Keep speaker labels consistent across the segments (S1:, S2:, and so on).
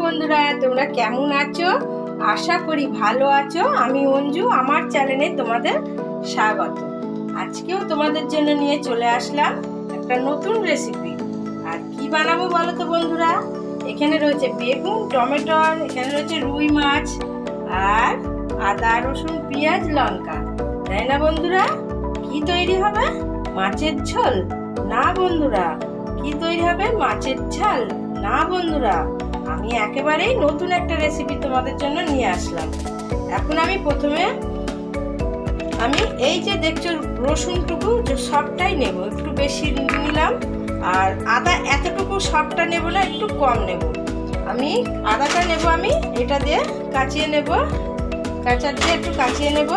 S1: বন্ধুরা, তোমরা কেমন আছো? আশা করি ভালো আছো। আমি অঞ্জু, আমার চ্যানেলে তোমাদের স্বাগত। আজকেও তোমাদের জন্য নিয়ে চলে আসলাম একটা নতুন রেসিপি আর কি বানাবো বলো তো বন্ধুরা? এখানে রয়েছে বেগুন টমেটোর এখানে রয়েছে রুই মাছ, আর আদা, রসুন, পেঁয়াজ, লঙ্কা। তাই না বন্ধুরা? কি তৈরি হবে? মাছের ঝোল? না বন্ধুরা। কি তৈরি হবে? মাছের ঝাল? না বন্ধুরা। আমি একেবারেই নতুন একটা রেসিপি তোমাদের জন্য নিয়ে আসলাম। এখন আমি প্রথমে আমি এই যে দেখছ রসুনটুকু, যে সবটাই নেব। একটু বেশি নিলাম আর আদা এতটুকু সবটা নেব না, একটু কম নেব। আমি আদাটা নেব আমি, এটা দিয়ে কাচিয়ে নেব। কাঁচার দিয়ে একটু কাচিয়ে নেব।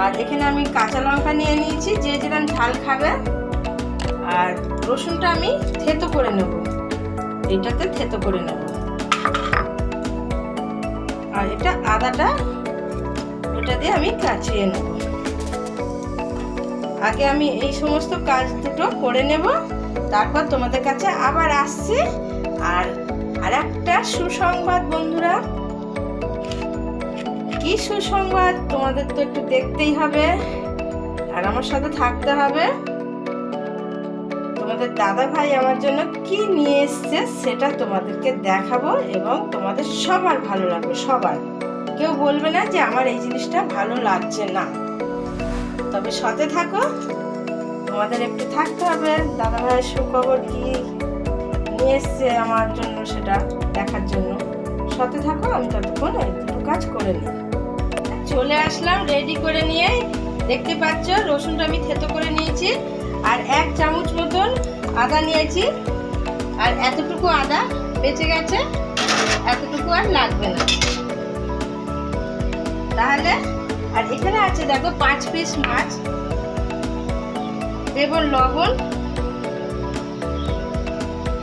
S1: আর এখানে আমি কাঁচা লঙ্কা নিয়ে নিয়েছি, যে যেরকম ঝাল খাবে। আর রসুনটা আমি থেতো করে নেব। এইটাতে থেতো করে নেব। আর এটা আদাটা, ওটা দিয়ে আমি কাচিয়ে নেব। আগে আমি এই সমস্ত কাজ দুটো করে নেব, তারপর তোমাদের কাছে আবার আসছি। আর আর একটা সুসংবাদ, বন্ধুরা। কি সুসংবাদ? তোমাদের তো একটু দেখতেই হবে। আর আমার সাথে থাকতে হবে। তোমাদের দাদা ভাই আমার জন্য কি নিয়ে এসছে সেটা তোমাদেরকে দেখাবো এবং তোমাদের সবার ভালো লাগবে, সবার। কেউ বলবে না যে আমার এই জিনিসটা ভালো লাগছে না। তবে সাথে থাকো, তোমাদের একটু থাকতে হবে। দাদা ভাইয়ের সুখবর কি নিয়ে এসছে আমার জন্য সেটা দেখার জন্য। সাথে থাকো, আমি ততক্ষণ একটু কাজ করে নিই। চলে আসলাম রেডি করে নিয়ে। দেখতে পাচ্ছ, রসুনটা আমি থেতো করে নিয়েছি। আর এক চামচ আদা নিয়েছি। আর এতটুকু আদা বেঁচে গেছে, এতটুকু আর লাগবে না। তাহলে, আর এখানে আছে দেখো পাঁচ পিস মাছ দেব লবণ,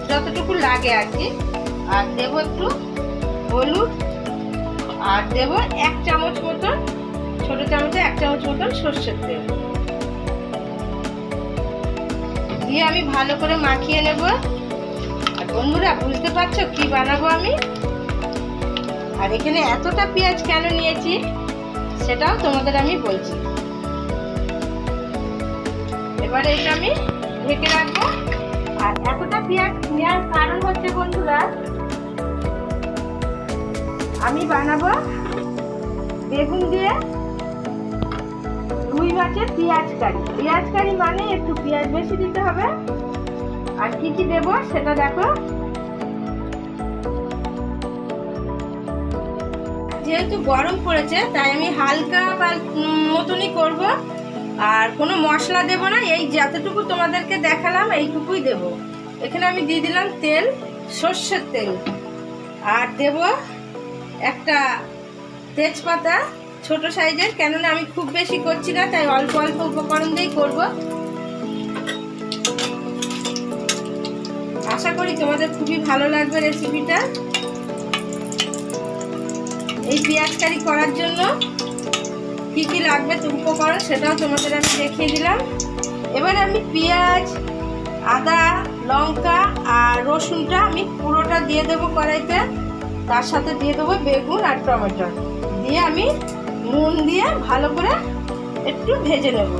S1: যতটুকু লাগে আর কি। আর দেব একটু হলুদ, আর দেব এক চামচ মতন, ছোট চামচে এক চামচ মতন সর্ষের তেল। দিয়ে আমি ভালো করে মাখিয়ে নেব। আর বন্ধুরা, বুঝতে পারছ কি বানাবো আমি? আর এখানে এতটা পেঁয়াজ কেন নিয়েছি, সেটাও তোমাদের আমি বলছি। এবারে এটা আমি ঢেকে রাখব। আর এতটা পেঁয়াজ নেওয়ার কারণ হচ্ছে বন্ধুরা, আমি বানাবো বেগুন দিয়ে মাছের পেঁয়াজ কারি। পেঁয়াজ কারি মানে একটু পেঁয়াজ বেশি দিতে হবে। আর কি কি দেব সেটা দেখো। যেহেতু গরম পড়েছে, তাই আমি হালকা মতনই করব। আর কোনো মশলা দেব না, এই যতটুকু তোমাদেরকে দেখালাম এইটুকুই দেব। এখানে আমি দিয়ে দিলাম তেল, সর্ষের তেল। আর দেব একটা তেজপাতা ছোট সাইজের, কেননা আমি খুব বেশি করছি না, তাই অল্প অল্প উপকরণ দিয়েই করব। আশা করি তোমাদের খুবই ভালো লাগবে রেসিপিটা। এই পেঁয়াজ কারি করার জন্য কি কি লাগবে উপকরণ সেটাও তোমাদের আমি দেখিয়ে দিলাম। এবার আমি পেঁয়াজ, আদা, লঙ্কা আর রসুনটা আমি পুরোটা দিয়ে দেবো কড়াইতে। তার সাথে দিয়ে দেবো বেগুন আর টমেটো। দিয়ে আমি নুন দিয়ে ভালো করে একটু ভেজে নেব।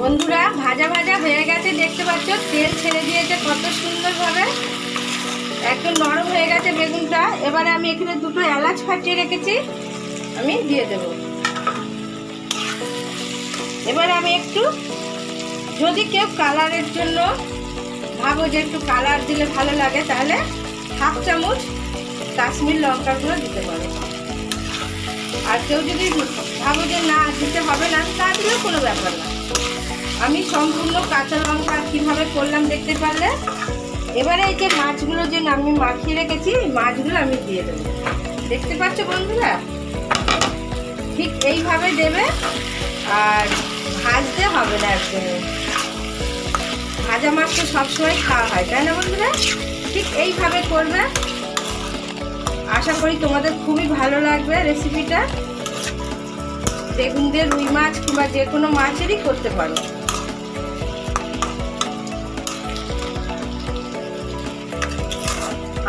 S1: বন্ধুরা, ভাজা ভাজা হয়ে গেছে, দেখতে পাচ্ছ? তেল ছেড়ে দিয়েছে, কত সুন্দরভাবে। একদম নরম হয়ে গেছে বেগুনটা। এবারে আমি এখানে দুটো এলাচ ফাটিয়ে রেখেছি। আমি দিয়ে দেব। এবারে আমি একটু, যদি কেউ কালারের জন্য ভাবো যে একটু কালার দিলে ভালো লাগে, তাহলে হাফ চামচ কাশ্মীর লঙ্কা গুঁড়ো দিতে পারো। আর কেউ যদি ভাবো যে না, দিতে হবে না তা দিলেও কোনো ব্যাপার না। আমি সম্পূর্ণ কাঁচা লঙ্কা কীভাবে করলাম দেখতে পারলে? এবারে এই যে মাছগুলো যে আমি মাখিয়ে রেখেছি মাছগুলো আমি দিয়ে দেবো। দেখতে পাচ্ছ বন্ধুরা? ঠিক এইভাবে দেবে, আর ভাজতে হবে না একদম ভাজা মাছ তো সবসময় খাওয়া হয়, তাই না বন্ধুরা? ঠিক এইভাবে করবে। আশা করি তোমাদের খুবই ভালো লাগবে রেসিপিটা বেগুন দিয়ে রুই মাছ কিংবা যে কোনো মাছেরই করতে পারো।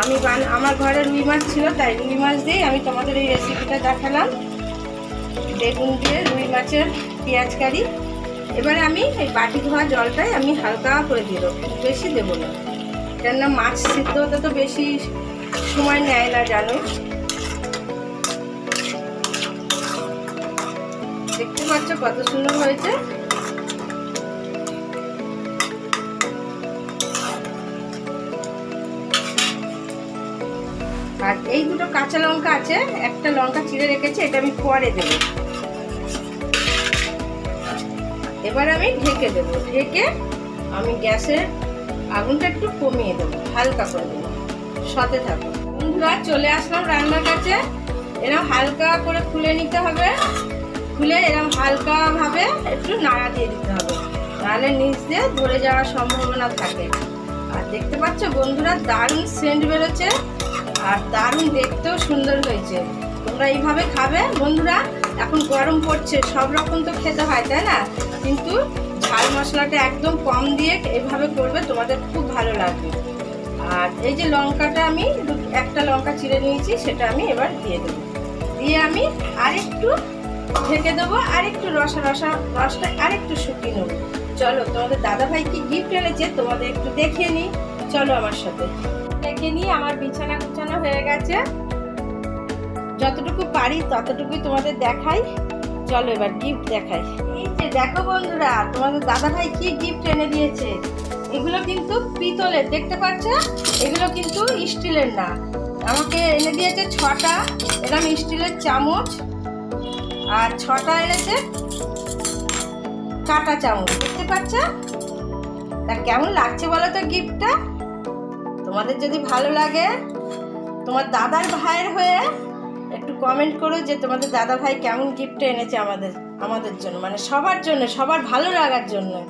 S1: আমি বান আমার ঘরে রুই মাছ ছিল, তাই রুই মাছ দিয়েই আমি তোমাদের এই রেসিপিটা দেখালাম। বেগুন দিয়ে রুই মাছের পেঁয়াজ কারি। এবারে আমি এই বাটি ধোয়া জলটাই আমি হালকা করে দিয়ে দেবো বেশি দেবো না। কেননা মাছ সিদ্ধ হতে তো বেশি সময় নেয় না, জানো। দেখতে পাচ্ছ কত সুন্দর হয়েছে? আর এই দুটো কাঁচা লঙ্কা আছে, একটা লঙ্কা চিড়ে রেখেছি, এটা আমি পরে দেব। এবার আমি ঢেকে দেব। ঢেকে আমি গ্যাসের আগুনটা একটু কমিয়ে দেবো, হালকা করে দেবো। সতে থাকো বন্ধুরা, চলে আসলাম রান্নার কাছে। এরকম হালকা করে খুলে নিতে হবে। খুলে এরকম হালকাভাবে একটু নাড়া দিয়ে দিতে হবে। নাহলে নিচ দিয়ে ধরে যাওয়ার সম্ভাবনা থাকে। আর দেখতে পাচ্ছ বন্ধুরা, দারুণ সেন্ট বেরোচ্ছে। আর দারুণ দেখতেও সুন্দর হয়েছে। তোমরা এইভাবে খাবে? বন্ধুরা, এখন গরম পড়ছে, সব রকম তো খেতে হয়, তাই না? কিন্তু ঝাল মশলাটা একদম কম দিয়ে এভাবে করবে, তোমাদের খুব ভালো লাগবে। আর এই যে লঙ্কাটা আমি, একটা লঙ্কা চিড়ে নিয়েছি, সেটা আমি এবার দিয়ে দেবো। দিয়ে আমি আরেকটু ঢেকে দেবো, আরেকটু রসা রসা, রসটা আরেকটু শুকিয়ে নেব। চলো, তোমাদের দাদা ভাই কি গিফট এনেছে, তোমাদের একটু দেখিয়ে নিই। চলো আমার সাথে। দেখে নিই আমার বিছানা গুছানো হয়ে গেছে। যতটুকু পারি ততটুকুই তোমাদের দেখাই। চলো এবার গিফট দেখাই। যে দেখো বন্ধুরা, তোমাদের দাদা ভাই কি গিফট এনে দিয়েছে? এগুলো কিন্তু পিতলের, দেখতে পাচ্ছ? এগুলো কিন্তু স্টিলের না। আমাকে এনে দিয়েছে ছটা এরকম স্টিলের চামচ। আর ছটা এনেছে কাটা চামচ, দেখতে পাচ্ছ? তা কেমন লাগছে বলো তো গিফটটা তোমাদের যদি ভালো লাগে, তোমার দাদার ভাইয়ের হয়ে একটু কমেন্ট করো যে তোমাদের দাদা ভাই কেমন গিফট এনেছে আমাদের আমাদের জন্য। মানে সবার জন্য, সবার ভালো লাগার জন্য।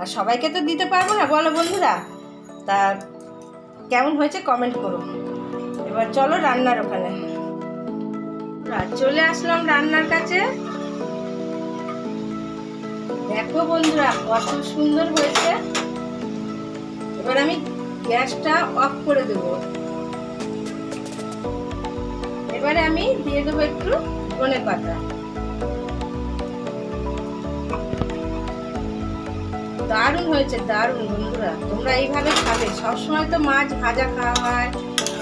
S1: আর সবাইকে তো দিতে পারব না, বলো বন্ধুরা। তা কেমন হয়েছে কমেন্ট করো। এবার চলো রান্নার ওখানে। চলে আসলাম রান্নার কাছে। দেখো বন্ধুরা, কত সুন্দর হয়েছে। এবার আমি গ্যাসটা অফ করে দেব। এবারে আমি দিয়ে দেবো একটু ধনে পাতা। দারুণ হয়েছে, দারুণ বন্ধুরা, তোমরা এইভাবে খাবে। সবসময় তো মাছ ভাজা খাওয়া হয়,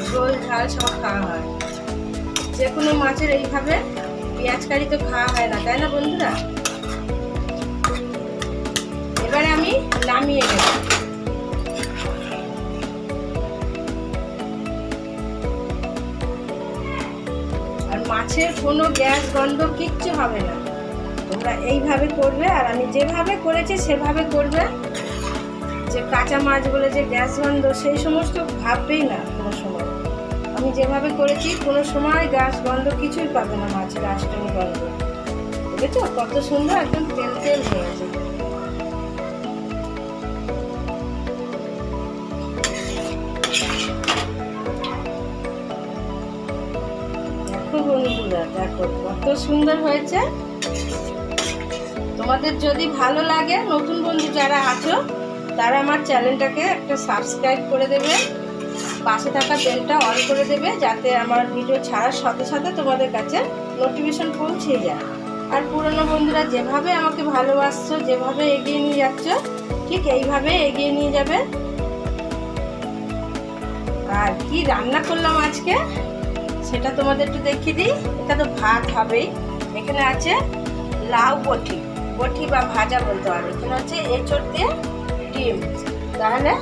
S1: ঝোল, ঝাল সব খাওয়া হয়। যে কোনো মাছের এইভাবে পেঁয়াজ কারি তো খাওয়া হয় না, তাই না বন্ধুরা? এবারে আমি নামিয়ে নেব। মাছের কোনো গ্যাস গন্ধ কিচ্ছু হবে না। তোমরা এইভাবে করবে আর আমি যেভাবে করেছি সেভাবে করবে। যে কাঁচা মাছ বলে যে গ্যাস গন্ধ, সেই সমস্ত ভাববেই না কোনো সময়। আমি যেভাবে করেছি, কোনো সময় গ্যাস গন্ধ কিছুই পাবে না মাছের আষ্টমী গন্ধ। বুঝেছ? কত সুন্দর একদম তেল তেল হয়েছে দেখো কত সুন্দর হয়েছে। তোমাদের যদি ভালো লাগে, নতুন বন্ধু যারা আছো, তারা আমার চ্যানেলটাকে একটা সাবস্ক্রাইব করে দেবে। পাশে থাকা বেলটা অন করে দেবে, যাতে আমার ভিডিও ছাড়ার সাথে সাথে তোমাদের কাছে নোটিফিকেশন পৌঁছে যায়। আর পুরনো বন্ধুরা যেভাবে আমাকে ভালোবাসছো, যেভাবে এগিয়ে নিয়ে যাচ্ছ, ঠিক এইভাবে এগিয়ে নিয়ে যাবে। আর কি রান্না করলাম আজকে? সেটা তোমাদের একটু দেখিয়ে দিই। এটা তো ভাত হবেই। এখানে আছে লাউ বটি। বটি বা ভাজা বলতে হবে এখানে হচ্ছে এঁচড় দিয়ে ডিম। তাহলে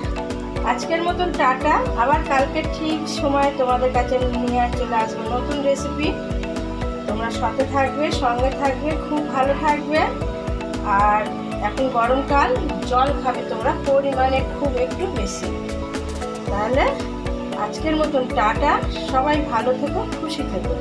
S1: আজকের মতন টাটা। আবার কালকে ঠিক সময় তোমাদের কাছে নিয়ে চলে আসব নতুন রেসিপি তোমরা সাথে থাকবে, সঙ্গে থাকবে, খুব ভালো থাকবে। আর এখন গরমকাল, জল খাবে তোমরা। পরিমাণে খুব একটু বেশি। তাহলে আজকের মতন টাটা। সবাই ভালো থেকো খুশি থেকো।